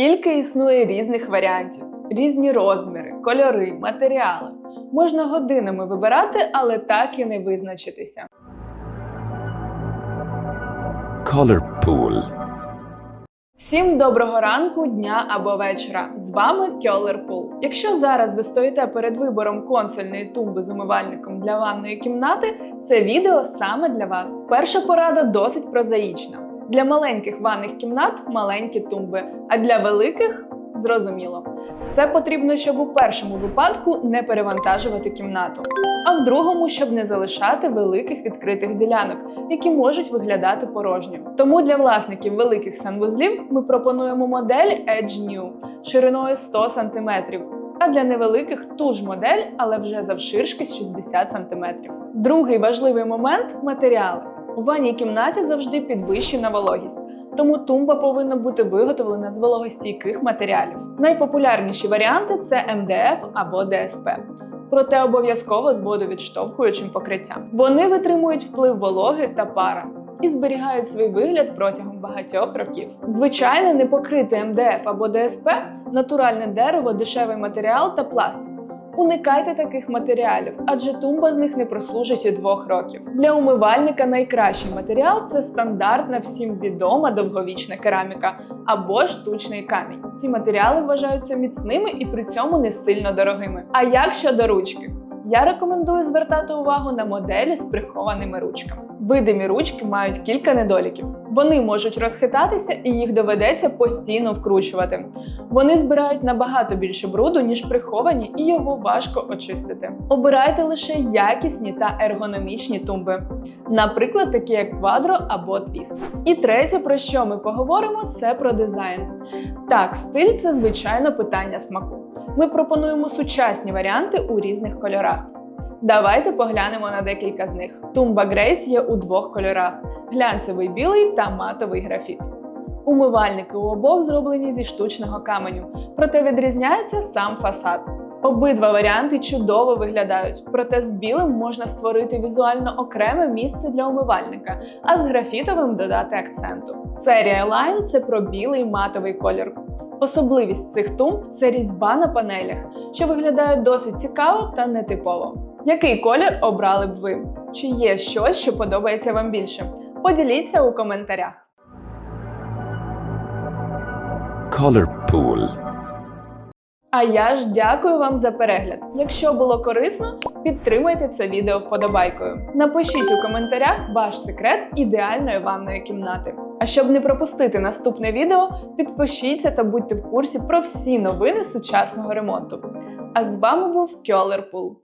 Скільки існує різних варіантів, різні розміри, кольори, матеріали. Можна годинами вибирати, але так і не визначитися. Color Pool. Всім доброго ранку, дня або вечора. З вами Кьолер Пул. Якщо зараз ви стоїте перед вибором консольної тумби з умивальником для ванної кімнати, це відео саме для вас. Перша порада досить прозаїчна. Для маленьких ванних кімнат маленькі тумби, а для великих зрозуміло. Це потрібно, щоб у першому випадку не перевантажувати кімнату, а в другому, щоб не залишати великих відкритих ділянок, які можуть виглядати порожньо. Тому для власників великих санвузлів ми пропонуємо модель Edge New шириною 100 см, а для невеликих ту ж модель, але вже завширшки 60 см. Другий важливий момент матеріали. У ванній кімнаті завжди підвищена вологість. Тому тумба повинна бути виготовлена з вологостійких матеріалів. Найпопулярніші варіанти це МДФ або ДСП. Проте обов'язково з водовідштовхуючим покриттям. Вони витримують вплив вологи та пара і зберігають свій вигляд протягом багатьох років. Звичайне непокрите МДФ або ДСП натуральне дерево, дешевий матеріал та пластик. Уникайте таких матеріалів, адже тумба з них не прослужить і двох років. Для умивальника найкращий матеріал це стандартна всім відома довговічна кераміка або штучний камінь. Ці матеріали вважаються міцними і при цьому не сильно дорогими. А як щодо ручки? Я рекомендую звертати увагу на моделі з прихованими ручками. Видимі ручки мають кілька недоліків. Вони можуть розхитатися і їх доведеться постійно вкручувати. Вони збирають набагато більше бруду, ніж приховані, і його важко очистити. Обирайте лише якісні та ергономічні тумби, наприклад, такі як квадро або твіст. І третє, про що ми поговоримо, це про дизайн. Так, стиль це звичайно питання смаку. Ми пропонуємо сучасні варіанти у різних кольорах. Давайте поглянемо на декілька з них. Тумба Грейс є у двох кольорах: глянцевий білий та матовий графіт. Умивальники у обох зроблені зі штучного каменю, проте відрізняється сам фасад. Обидва варіанти чудово виглядають, проте з білим можна створити візуально окреме місце для умивальника, а з графітовим додати акценту. Серія Line – це про білий матовий колір. Особливість цих тумб це різьба на панелях, що виглядає досить цікаво та нетипово. Який колір обрали б ви? Чи є щось, що подобається вам більше? Поділіться у коментарях. Color Pool. А я ж дякую вам за перегляд. Якщо було корисно, підтримайте це відео вподобайкою. Напишіть у коментарях ваш секрет ідеальної ванної кімнати. А щоб не пропустити наступне відео, підпишіться та будьте в курсі про всі новини сучасного ремонту. А з вами був Кьолер Пул.